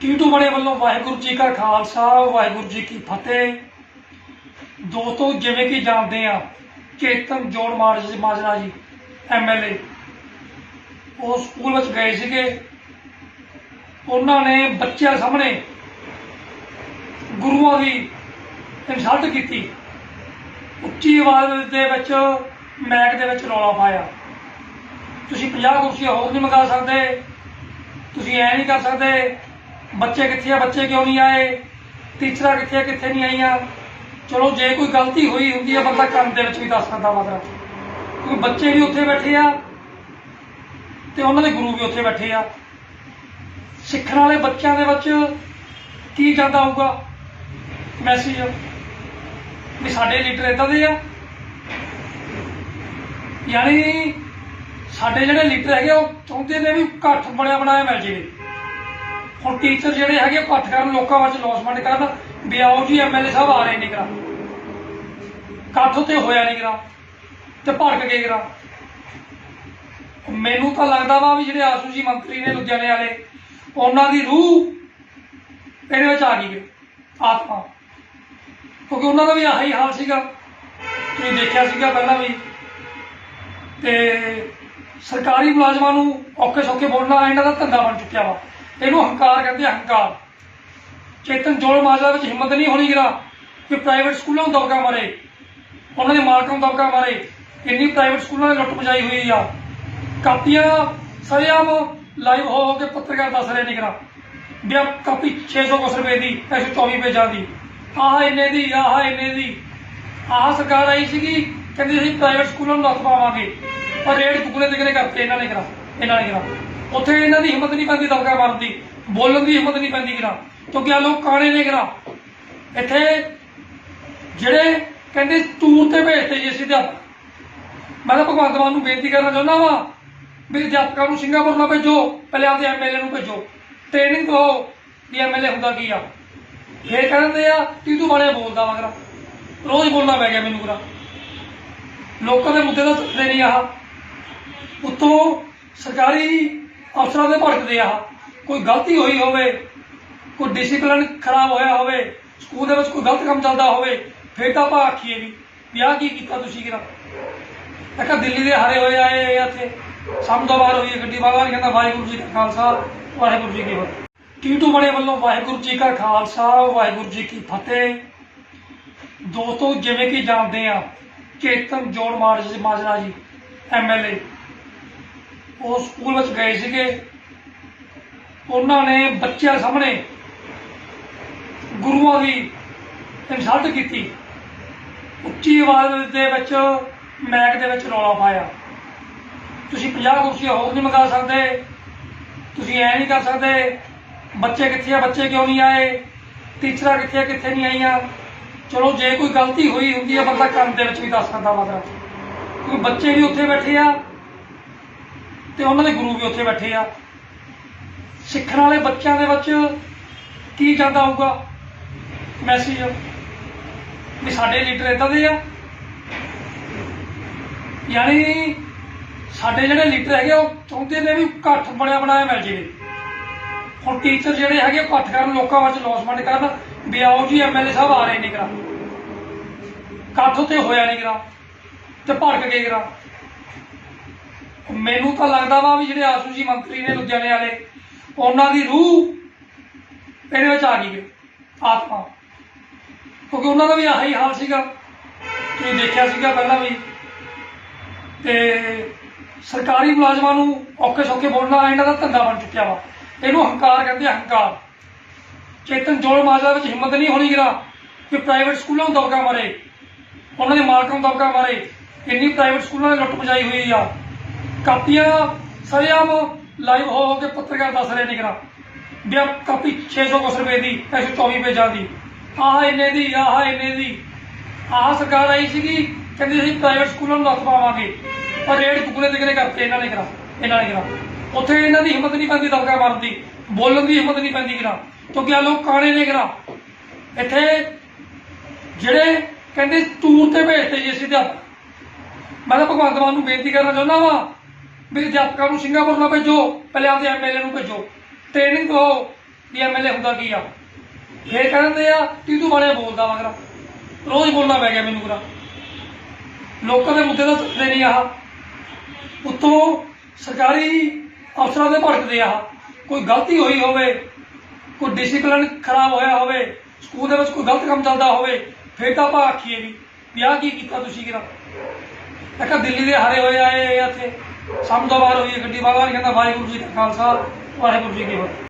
ਟੀਟੂ ਬਣੇ ਵੱਲੋਂ ਵਾਹਿਗੁਰੂ ਜੀ ਕਾ ਖਾਲਸਾ, ਵਾਹਿਗੁਰੂ ਜੀ ਕੀ ਫਤਿਹ। ਦੋਸਤੋ, ਜਿਵੇਂ ਕਿ ਜਾਣਦੇ ਆ, ਚੇਤਨ ਜੋੜ ਮਾਰਜ ਮਾਜਰਾ ਜੀ ਐਮਐਲਏ ਉਹ ਸਕੂਲ ਵਿੱਚ ਗਏ ਸੀਗੇ। ਉਹਨਾਂ ਨੇ ਬੱਚਿਆਂ ਸਾਹਮਣੇ ਗੁਰੂਆਂ ਦੀ ਇਨਸਲਟ ਕੀਤੀ। ਉੱਚੀ ਆਵਾਜ਼ ਦੇ ਵਿੱਚ ਮੈਕ ਦੇ ਵਿੱਚ ਰੌਲਾ ਪਾਇਆ। ਤੁਸੀਂ 50 ਕੁਰਸੀਆਂ ਹੋਰ ਨਹੀਂ ਮੰਗਾ ਸਕਦੇ। ਤੁਸੀਂ ਐ ਨਹੀਂ ਕਰ ਸਕਦੇ ਬੱਚੇ ਕਿੱਥੇ ਆ? ਬੱਚੇ ਕਿਉਂ ਨਹੀਂ ਆਏ? ਟੀਚਰਾਂ ਕਿੱਥੇ ਆ? ਕਿੱਥੇ ਨਹੀਂ ਆਈਆਂ? ਚਲੋ, ਜੇ ਕੋਈ ਗਲਤੀ ਹੋਈ ਹੁੰਦੀ ਆ, ਬੰਦਾ ਕੰਮ ਦੇ ਵਿੱਚ ਵੀ ਦੱਸ ਸਕਦਾ ਮਤਲਬ ਕਿਉਂਕਿ ਬੱਚੇ ਵੀ ਉੱਥੇ ਬੈਠੇ ਆ ਤੇ ਉਹਨਾਂ ਦੇ ਗੁਰੂ ਵੀ ਉੱਥੇ ਬੈਠੇ ਆ। ਸਿੱਖਣ ਵਾਲੇ ਬੱਚਿਆਂ ਦੇ ਵਿੱਚ ਕੀ ਜਾਂਦਾ ਹੋਊਗਾ? ਮੈਸੇਜ ਵੀ ਸਾਡੇ ਲੀਡਰ ਇਦਾਂ ਦੇ ਆ। ਯਾਨੀ ਸਾਡੇ ਜਿਹੜੇ ਲੀਡਰ ਹੈਗੇ ਉਹ ਚਾਹੁੰਦੇ ਨੇ ਵੀ ਘੱਟ ਬਣਿਆ ਬਣਾਇਆ ਮਿਲ ਜਾਵੇ। ਹੁਣ ਟੀਚਰ ਜਿਹੜੇ ਹੈਗੇ ਉਹ ਕਰਨ, ਲੋਕਾਂ ਵਿੱਚ ਲੌਸਮੈਂਟ ਕਰਨ, ਵੀ ਆਓ ਜੀ ਐਮਐਲਏ ਸਾਹਿਬ ਆ ਰਹੇ ਨੇ ਕਰਾ ਕੱਠ ਉੱਤੇ ਹੋਇਆ ਨਹੀਂ ਕਰਾ ਤੇ ਭੜਕ ਕੇ ਕਰਾ ਮੈਨੂੰ ਤਾਂ ਲੱਗਦਾ ਵਾ ਵੀ ਜਿਹੜੇ ਆਸੂ ਜੀ ਮੰਤਰੀ ਨੇ, ਲੁਧਿਆਣੇ ਵਾਲੇ, ਉਹਨਾਂ ਦੀ ਰੂਹ ਇਹਦੇ ਵਿੱਚ ਆ ਗਈ ਹੈ, ਆਤਮਾ। ਕਿਉਂਕਿ ਉਹਨਾਂ ਦਾ ਵੀ ਆਹੀ ਹਾਲ ਸੀਗਾ। ਤੁਸੀਂ ਦੇਖਿਆ ਸੀਗਾ ਪਹਿਲਾਂ ਵੀ। ਤੇ ਸਰਕਾਰੀ ਮੁਲਾਜ਼ਮਾਂ ਨੂੰ ਔਖੇ ਸੌਖੇ ਬੋਲਣਾ ਇਹਨਾਂ ਦਾ ਧੰਦਾ ਬਣ ਚੁੱਕਿਆ ਵਾ। ਇਹਨੂੰ ਹੰਕਾਰ ਕਹਿੰਦੇ ਹੰਕਾਰ। ਚੇਤਨ ਜੋੜ ਮਾਜਰਾ ਵਿੱਚ ਹਿੰਮਤ ਨਹੀਂ ਹੋਣੀ ਗਿਰਾ ਕਿ ਪ੍ਰਾਈਵੇਟ ਸਕੂਲਾਂ ਨੂੰ ਦਬਕਾ ਮਾਰੇ। ਉਹਨਾਂ ਦੇ ਮਾਲਕਾਂ ਨੂੰ ਦਬਕਾ ਮਾਰੇ। ਇੰਨੀ ਪ੍ਰਾਈਵੇਟ ਸਕੂਲਾਂ ਨੇ ਲੁੱਟ ਪਜਾਈ ਹੋਈ ਆ। ਕਾਪੀਆਂ ਸਰੇਆਮ ਲਾਈਵ ਹੋ ਹੋ ਕੇ ਪੱਤਰਕਾਰ ਦੱਸ ਰਹੇ ਨੇ ਗਿਰਾ ਵੀ ਆਹ ਕਾਪੀ 600 ਕੁਛ ਰੁਪਏ ਦੀ 124 ਪੇਜਾਂ ਦੀ। ਆਹ ਇੰਨੇ ਦੀ, ਆਹ ਇੰਨੇ ਦੀ। ਆਹ ਸਰਕਾਰ ਆਈ ਸੀਗੀ, ਕਹਿੰਦੀ ਅਸੀਂ ਪ੍ਰਾਈਵੇਟ ਸਕੂਲਾਂ ਨੂੰ ਨੱਥ ਪਾਵਾਂਗੇ। ਪਰ ਰੇਟ ਦੁਗਣੇ ਤਿਗਣੇ ਕਰਤੇ ਇਹਨਾਂ ਨੇ ਕਰਾ ਇਹਨਾਂ ਨੇ ਕਰਾ ਉੱਥੇ ਇਹਨਾਂ ਦੀ ਹਿੰਮਤ ਨਹੀਂ ਪੈਂਦੀ ਦਬਕਾ ਮਾਰਨ ਦੀ, ਬੋਲਣ ਦੀ ਹਿੰਮਤ ਨਹੀਂ ਪੈਂਦੀ ਕਰਾ ਕਿਉਂਕਿ ਆ ਲੋਕ ਕਾਣੇ ਨੇ ਕਰਾ ਇੱਥੇ ਜਿਹੜੇ ਕਹਿੰਦੇ ਟੂਰ ਤੇ ਭੇਜਦੇ ਜੀ ਅਸੀਂ ਅਧਿਆਪਕ ਮੈਂ ਤਾਂ ਭਗਵੰਤ ਮਾਨ ਨੂੰ ਬੇਨਤੀ ਕਰਨਾ ਚਾਹੁੰਦਾ ਵਾਂ ਵੀ ਅਧਿਆਪਕਾਂ ਨੂੰ ਸਿੰਗਾਪੁਰ ਨਾ ਭੇਜੋ, ਪਹਿਲੇ ਆਪਦੇ ਐਮਐਲਏ ਨੂੰ ਭੇਜੋ। ਟ੍ਰੇਨਿੰਗ ਦਿਓ ਵੀ ਐਮਐਲਏ ਹੁੰਦਾ ਕੀ ਆ। ਫੇਰ ਕਹਿੰਦੇ ਆ, ਤੀਤੂ ਬਾਰੇ ਬੋਲਦਾ ਮਗਰ ਰੋਜ਼ ਬੋਲਣਾ ਪੈ ਗਿਆ ਮੈਨੂੰ ਕਰਾ ਲੋਕਾਂ ਦੇ ਮੁੱਦੇ ਦਾ ਚੱਲਦੇ ਨਹੀਂ ਆਹ ਉੱਤੋਂ ਸਰਕਾਰੀ ਅਫਸਰਾਂ ਦੇ ਭੜਕਦੇ ਆ। ਕੋਈ ਗਲਤੀ ਹੋਈ ਹੋਵੇ, ਕੋਈ ਡਿਸਪਲਿਨ ਖਰਾਬ ਹੋਇਆ ਹੋਵੇ ਸਕੂਲ ਦੇ ਵਿੱਚ ਕੋਈ ਗਲਤ ਕੰਮ ਚੱਲਦਾ ਹੋਵੇ, ਫੇਰ ਤਾਂ ਆਪਾਂ ਆਖੀਏ ਵੀ ਵੀ ਆਹ ਕੀ ਕੀਤਾ ਤੁਸੀਂ ਕਿਰਾ ਇੱਕ ਦਿੱਲੀ ਦੇ ਹਾਰੇ ਹੋਏ ਆਏ ਇੱਥੇ। ਸਮਝੋ ਹੋਈ ਗੱਡੀ। ਵਾਲਾ ਨਹੀਂ ਕਹਿੰਦਾ, ਵਾਹਿਗੁਰੂ ਜੀ ਕਾ ਖਾਲਸਾ, ਵਾਹਿਗੁਰੂ ਜੀ ਕੀ ਫਤਿਹ। ਟੀਟੂ ਬਣੇ ਵੱਲੋਂ ਵਾਹਿਗੁਰੂ ਜੀ ਕਾ ਖਾਲਸਾ, ਵਾਹਿਗੁਰੂ ਜੀ ਕੀ ਫਤਿਹ। ਦੋਸਤੋ, ਜਿਵੇਂ ਕਿ ਜਾਣਦੇ ਆ, ਚੇਤਨ ਜੋੜ ਮਾਰਜ ਮਾਜਰਾ ਜੀ ਐਮਐਲਏ ਉਹ ਸਕੂਲ ਵਿੱਚ ਗਏ ਸੀਗੇ। ਉਹਨਾਂ ਨੇ ਬੱਚਿਆਂ ਸਾਹਮਣੇ ਗੁਰੂਆਂ ਦੀ ਇਨਸਲਟ ਕੀਤੀ। ਉੱਚੀ ਆਵਾਜ਼ ਦੇ ਵਿੱਚ ਮੈਕ ਦੇ ਵਿੱਚ ਰੌਲਾ ਪਾਇਆ। ਤੁਸੀਂ 50 ਕੁਰਸੀਆਂ ਹੋਰ ਨਹੀਂ ਮੰਗਾ ਸਕਦੇ। ਤੁਸੀਂ ਐ ਨਹੀਂ ਕਰ ਸਕਦੇ, ਬੱਚੇ ਕਿੱਥੇ ਆ, ਬੱਚੇ ਕਿਉਂ ਨਹੀਂ ਆਏ? ਟੀਚਰਾਂ ਕਿੱਥੇ ਆ, ਕਿੱਥੇ ਨਹੀਂ ਆਈਆਂ? ਚਲੋ, ਜੇ ਕੋਈ ਗਲਤੀ ਹੋਈ ਹੁੰਦੀ ਆ, ਬੰਦਾ ਕਰਨ ਦੇ ਵਿੱਚ ਵੀ ਦੱਸ ਸਕਦਾ ਮਤਲਬ ਕਿਉਂਕਿ ਬੱਚੇ ਵੀ ਉੱਥੇ ਬੈਠੇ ਆ ਤੇ ਉਹਨਾਂ ਦੇ ਗੁਰੂ ਵੀ ਉੱਥੇ ਬੈਠੇ ਆ। ਸਿੱਖਣ ਵਾਲੇ ਬੱਚਿਆਂ ਦੇ ਵਿੱਚ ਕੀ ਜਾਂਦਾ ਹੋਊਗਾ? ਮੈਸੇਜ ਵੀ ਸਾਡੇ ਲੀਡਰ ਇਦਾਂ ਦੇ ਆ। ਯਾਨੀ ਸਾਡੇ ਜਿਹੜੇ ਲੀਡਰ ਹੈਗੇ ਉਹ ਚਾਹੁੰਦੇ ਨੇ ਵੀ ਘੱਟ ਬਣਿਆ ਬਣਾਇਆ ਮਿਲ ਜਾਵੇ। ਹੁਣ ਟੀਚਰ ਜਿਹੜੇ ਹੈਗੇ ਉਹ ਘੱਟ ਕਰਨ, ਲੋਕਾਂ ਵਿੱਚ ਲੌਸਮੈਂਟ ਕਰਨ, ਵੀ ਆਓ ਜੀ ਐਮਐਲਏ ਸਾਹਿਬ ਆ ਰਹੇ ਨੇ ਕਰਾ। ਕੱਠ ਉੱਤੇ ਹੋਇਆ ਨਹੀਂ ਕਰਾ। ਤੇ ਭੜਕ ਗਏ ਕਰਾ। ਮੈਨੂੰ ਤਾਂ ਲੱਗਦਾ ਵਾ ਵੀ ਜਿਹੜੇ ਆਸੂ ਜੀ ਮੰਤਰੀ ਨੇ ਲੁਧਿਆਣੇ ਵਾਲੇ, ਉਹਨਾਂ ਦੀ ਰੂਹ ਇਹਦੇ ਵਿੱਚ ਆ ਗਈ ਆਤਮਾ। ਕਿਉਂਕਿ ਉਹਨਾਂ ਦਾ ਵੀ ਆਹੀ ਹਾਲ ਸੀਗਾ, ਤੁਸੀਂ ਦੇਖਿਆ ਸੀਗਾ ਪਹਿਲਾਂ ਵੀ। ਤੇ ਸਰਕਾਰੀ ਮੁਲਾਜ਼ਮਾਂ ਨੂੰ ਔਖੇ ਸੌਖੇ ਬੋਲਣਾ ਇਹਨਾਂ ਦਾ ਧੰਦਾ ਬਣ ਚੁੱਕਿਆ ਵਾ। ਇਹਨੂੰ ਹੰਕਾਰ ਕਹਿੰਦੇ ਆ, ਹੰਕਾਰ। ਚੇਤਨ ਜੋੜ ਮਾਜਰਾ ਵਿੱਚ ਹਿੰਮਤ ਨਹੀਂ ਹੋਣੀ ਗਿਰਾ ਕਿ ਪ੍ਰਾਈਵੇਟ ਸਕੂਲਾਂ ਨੂੰ ਦਬਕਾ ਮਾਰੇ। ਉਹਨਾਂ ਦੇ ਮਾਲਕਾਂ ਨੂੰ ਦਬਕਾ ਮਾਰੇ। ਇੰਨੀ ਪ੍ਰਾਈਵੇਟ ਸਕੂਲਾਂ ਨੇ ਲੁੱਟ ਪਜਾਈ ਹੋਈ ਆ। ਕਾਪੀਆਂ ਸਰੇਆਮ ਲਾਈਵ ਹੋ ਹੋ ਕੇ ਪੱਤਰਕਾਰ ਦੱਸ ਰਹੇ ਨੇ ਕਰਾ। ਵੀ ਆਹ ਕਾਪੀ 600 ਕੁਛ ਰੁਪਏ ਦੀ 124 ਪੇਜਾਂ ਦੀ। ਆਹ ਇੰਨੇ ਦੀ, ਆਹ ਇੰਨੇ ਦੀ। ਆਹ ਸਰਕਾਰ ਆਈ ਸੀਗੀ, ਕਹਿੰਦੀ ਅਸੀਂ ਪ੍ਰਾਈਵੇਟ ਸਕੂਲਾਂ ਨੂੰ ਦੱਸ ਪਾਵਾਂਗੇ। ਪਰ ਰੇਟ ਦੁਗਣੇ ਤਿਗਣੇ ਕਰਤੇ ਇਹਨਾਂ ਨੇ ਕਰਾ, ਇਹਨਾਂ ਨੇ ਕਰਾ। ਉੱਥੇ ਇਹਨਾਂ ਦੀ ਹਿੰਮਤ ਨਹੀਂ ਪੈਂਦੀ ਦਬਕਾ ਮਾਰਨ ਦੀ, ਬੋਲਣ ਦੀ ਹਿੰਮਤ ਨਹੀਂ ਪੈਂਦੀ ਕਰਾ। ਕਿਉਂਕਿ ਆ ਲੋਕ ਕਾਣੇ ਨੇ ਕਰਾ। ਇੱਥੇ ਜਿਹੜੇ ਕਹਿੰਦੇ ਟੂਰ ਤੇ ਭੇਜਦੇ ਜੀ ਅਸੀਂ ਅਧਿਆਪਕ ਮੈਂ ਤਾਂ ਭਗਵੰਤ ਮਾਨ ਨੂੰ ਬੇਨਤੀ ਕਰਨਾ ਚਾਹੁੰਦਾ ਵਾਂ ਵੀ ਅਧਿਆਪਕਾਂ ਨੂੰ ਸਿੰਗਾਪੁਰ ਨਾ ਭੇਜੋ, ਪਹਿਲੇ ਆਪਦੇ ਐਮਐਲਏ ਨੂੰ ਭੇਜੋ। ਟ੍ਰੇਨਿੰਗ ਦਿਓ ਵੀ ਐਮਐਲਏ ਹੁੰਦਾ ਕੀ ਆ। ਫੇਰ ਕਹਿੰਦੇ ਆ, ਤੀਤੂ ਵਾਲੇ ਬੋਲਦਾ ਮਗਰ। ਰੋਜ਼ ਬੋਲਣਾ ਪੈ ਗਿਆ ਮੈਨੂੰ ਕਰਾ ਲੋਕਾਂ ਦੇ ਮੁੱਦੇ ਤਾਂ ਤੁੱਟਦੇ ਨਹੀਂ ਆਹ। ਉੱਤੋਂ ਸਰਕਾਰੀ ਅਫਸਰਾਂ ਦੇ ਭੜਕਦੇ ਆ ਕੋਈ ਗਲਤੀ ਹੋਈ ਹੋਵੇ, ਕੋਈ ਡਿਸਪਲਿਨ ਖਰਾਬ ਹੋਇਆ ਹੋਵੇ, ਸਕੂਲ ਦੇ ਵਿੱਚ ਕੋਈ ਗਲਤ ਕੰਮ ਚੱਲਦਾ ਹੋਵੇ, ਫਿਰ ਤਾਂ ਆਪਾਂ ਆਖੀਏ ਵੀ ਵਿਆਹ ਕੀ ਕੀਤਾ ਤੁਸੀਂ ਕਿਰਾ ਇੱਕ ਦਿੱਲੀ ਦੇ ਹਾਰੇ ਹੋਏ ਆਏ ਆ ਇੱਥੇ। ਸਮਝੋ ਬਾਹਰ ਹੋਈ ਹੈ ਗੱਡੀ। ਵਾਲਾ ਕਹਿੰਦਾ ਵਾਹਿਗੁਰੂ ਜੀ ਕਾ ਖਾਲਸਾ, ਵਾਹਿਗੁਰੂ ਜੀ ਕੀ ਫਤਿਹ।